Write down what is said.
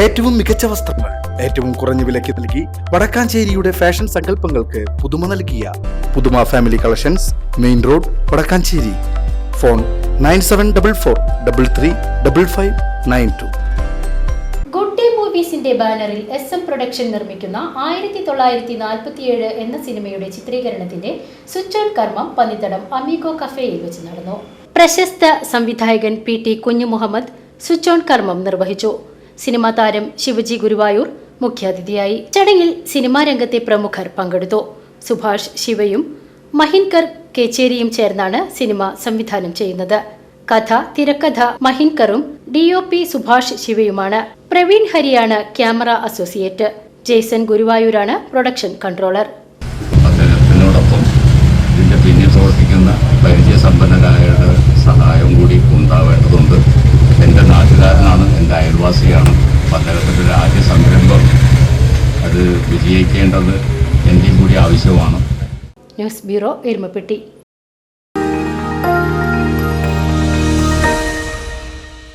ഏറ്റവും മികച്ച വസ്ത്രങ്ങൾ ഏറ്റവും കുറഞ്ഞ വിലയ്ക്ക് നൽകി വടക്കാഞ്ചേരിയുടെ ഫാഷൻ സങ്കല്പങ്ങൾക്ക് പുതുമ നൽകിയ Puthuma family collections main road Vadakkanchery. Phone nine seven double four double three double five nine two. Good day മൂവീസിന്റെ ബാനറിൽ എസ് എം പ്രൊഡക്ഷൻ നിർമ്മിക്കുന്ന ആയിരത്തി തൊള്ളായിരത്തി നാൽപ്പത്തിയേഴ് എന്ന സിനിമയുടെ ചിത്രീകരണത്തിന്റെ സ്വിച്ച് ഓൺ കർമ്മം പന്നിത്തടം അമീഗോ കഫേയിൽ വെച്ച് നടന്നു. പ്രശസ്ത സംവിധായകൻ പി ടി കുഞ്ഞു മുഹമ്മദ് സ്വിച്ച് ഓൺ കർമ്മം നിർവഹിച്ചു. സിനിമാ താരം ശിവജി ഗുരുവായൂർ മുഖ്യാതിഥിയായി. ചടങ്ങിൽ സിനിമാ രംഗത്തെ പ്രമുഖർ പങ്കെടുത്തു. സുഭാഷ് ശിവയും മഹിൻകർ കേച്ചേരിയും ചേർന്നാണ് സിനിമ സംവിധാനം ചെയ്യുന്നത്. കഥ തിരക്കഥ മഹിൻകറും ഡി ഒ പി സുഭാഷ് ശിവയുമാണ്. പ്രവീൺ ഹരിയാണ് ക്യാമറ അസോസിയേറ്റ്. ജേസൺ ഗുരുവായൂരാണ് പ്രൊഡക്ഷൻ കൺട്രോളർ. അദ്ദേഹത്തിനോടൊപ്പം പ്രവർത്തിക്കുന്ന പ്രവർത്തിക്കുന്ന പരിചയസമ്പന്നരായവരുടെ വിജയിക്കേണ്ടത് എന്റെയും കൂടി ആവശ്യമാണ്. News bureau Erumapetty.